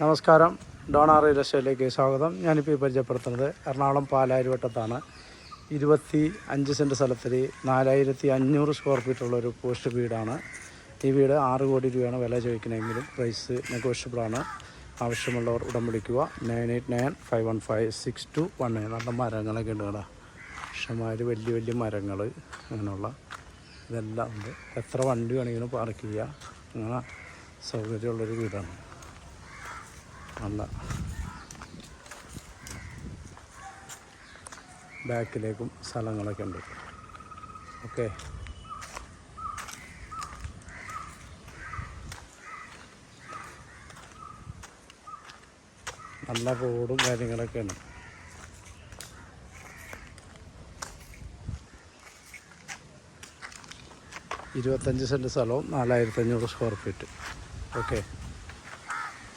നമസ്കാരം. ഡോണാർ റിയൽ സ്വാഗതം. ഞാനിപ്പോൾ ഈ പരിചയപ്പെടുത്തുന്നത് എറണാകുളം പാലാരിവട്ടത്താണ്. ഇരുപത്തി അഞ്ച് സെന്റ് സ്ഥലത്തിൽ നാലായിരത്തി അഞ്ഞൂറ് സ്ക്വയർ ഫീറ്റുള്ള ഒരു പോസ്റ്റ് വീടാണ്. ഈ വീട് ആറ് കോടി രൂപയാണ് വില ചോദിക്കണമെങ്കിലും പ്രൈസ് നെഗോഷ്യബിളാണ് ആവശ്യമുള്ളവർ ഉടൻ വിളിക്കുക. Nine eight nine five one five six two one nine നല്ല മരങ്ങളൊക്കെ ഉണ്ട് കേട്ടോ. ഇഷ്ടമാതിരി വലിയ വലിയ മരങ്ങൾ അങ്ങനെയുള്ള ഇതെല്ലാം ഉണ്ട്. എത്ര വണ്ടി വേണമെങ്കിലും പാർക്ക് ചെയ്യുക അങ്ങനെ സൗകര്യമുള്ളൊരു വീടാണ്. നല്ല ബാക്കിലേക്കും സ്ഥലങ്ങളൊക്കെ ഉണ്ട്. ഓക്കെ. നല്ല റോഡും കാര്യങ്ങളൊക്കെയാണ് ഇരുപത്തഞ്ച് സെന്റ് സ്ഥലവും നാലായിരത്തി അഞ്ഞൂറ് സ്ക്വയർ ഫീറ്റ്. ഓക്കെ.